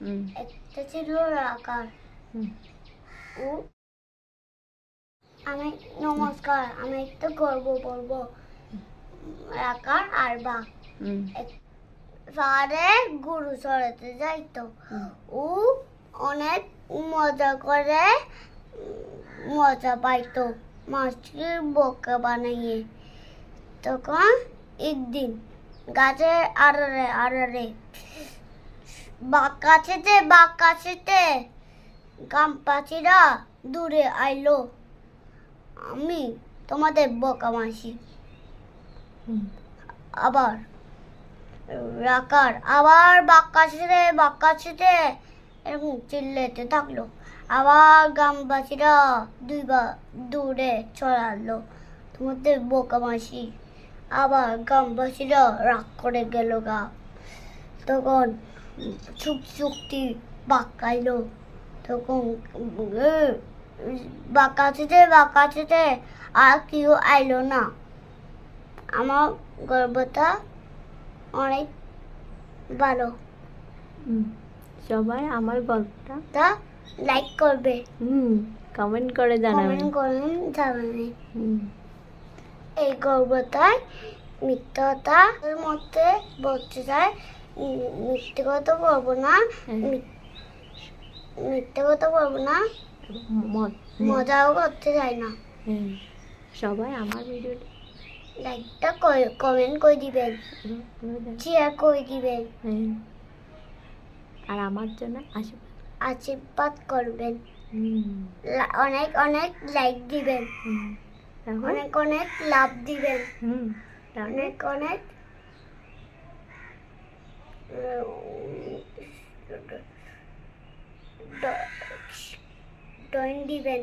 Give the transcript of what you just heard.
হুম একটা ছিল হুম ও আমি নমস্কার আমি একটা গর্ব আর গরু যাইতো ও অনেক মজা করে মজা পাইতো মাছকে বোকা বানিয়ে তখন একদিন গাছের আড়ারে আড়ারে বাঘ কাছেতে বাঘ কাছেতে গাম পাখিরা দূরে আইলো। আমি তোমাদের বোকা মাসি আবার রাকার আবার বাক্কাছিতে বাক্কাছিতে এরকম চিল্লেতে থাকল। আবার গ্রামবাসীরা দুইবার দূরে ছড়ালো তোমাদের বোকা মাসি আবার গ্রামবাসীরা রাগ করে গেল গা। তখন চুপ চুক্তি বাক্কাইলো তখন বাক্কাছিতে বাক্কাছিতে আর কেউ আইলো না। আমার গর্বটা অনেক ভালো। সবাই আমার গল্পটা তা লাইক করবে। হুম কমেন্ট করে জানাবেন কমেন্ট জানাবে। হুম। এই গর্বটায় মিথ্যাটার মধ্যে বলতে চাই উম, মিথ্যে কথা বলব না। হ্যাঁ। মিথ্যে কথা বলব না। মজাও করতে চাই না। হ্যাঁ। সবাই আমার ভিডিওটা লাইকটা কমেন্ট করে দিবেন। শেয়ার করে দিবেন। হ্যাঁ। আর আমার জন্য আশীর্বাদ। আশীর্বাদ করবেন। অনেক অনেক লাইক দিবেন। অনেক অনেক লাভ দিবেন। অনেক অনেক ড্রয়িং দিবেন